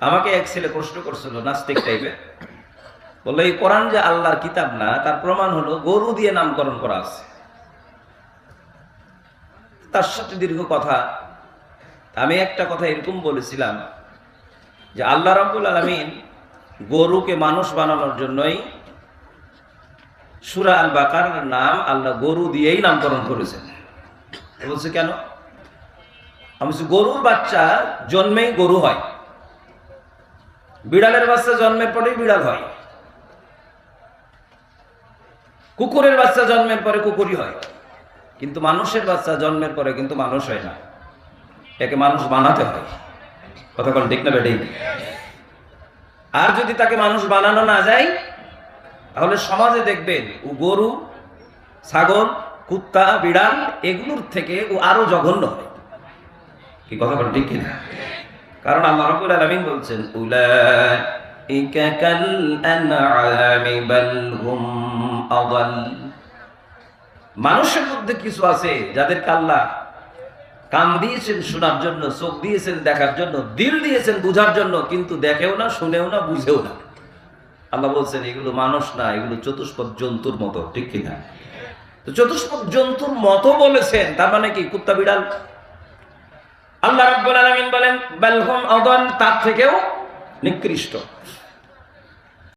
আমাকে এক ছেলে প্রশ্ন করছিল, নাস্তিক টাইপের বলল, এই কোরআন যে আল্লাহর কিতাব না, তার প্রমাণ হলো গরু দিয়ে নামকরণ করা আছে। তার সাথে দীর্ঘ কথা। আমি একটা কথা এরকম বলেছিলাম যে, আল্লাহ রাব্বুল আলমিন গরুকে মানুষ বানানোর জন্যই সুরা আল বাকার নাম আল্লাহ গরু দিয়েই নামকরণ করেছেন। বলছে, কেন? আমি গরুর বাচ্চা জন্মেই গরু হয়। বিড়ালের বাচ্চা জন্মের পরেই বিড়াল হয়। কুকুরের বাচ্চা জন্মের পরে কুকুরই হয়। কিন্তু মানুষের বাচ্চা জন্মের পরে কিন্তু মানুষ হয় না। একে মানুষ বানাতে হয়। কোন ঠিক না বেটেই আর যদি তাকে মানুষ বানানো না যায়, তাহলে সমাজে দেখবেন ও গরু, ছাগল, কুত্তা, বিড়াল, এগুলোর থেকে ও আরও জঘন্য হয়। কি কথা ঠিক কিনা? কারণ আল্লাহ রাব্বুল আলামিন বলছেন, উলাইকা কাল আনআমি বাল হুম আদাল। মানুষের মধ্যে কিছু আছে যাদেরকে আল্লাহ কান দিয়েছেন শোনার জন্য, চোখ দিয়েছেন দেখার জন্য, দিল দিয়েছেন বুঝার জন্য, কিন্তু দেখেও না, শুনেও না, বুঝেও না। আল্লাহ বলছেন, এগুলো মানুষ না, এগুলো চতুষ্পদ জন্তুর মতো, ঠিক কিনা? তো চতুষ্পদ জন্তুর মতো বলেছেন, তার মানে কি? কুত্তা, বিড়াল? বলেন বালহুম অদন তার থেকেও নিকৃষ্ট।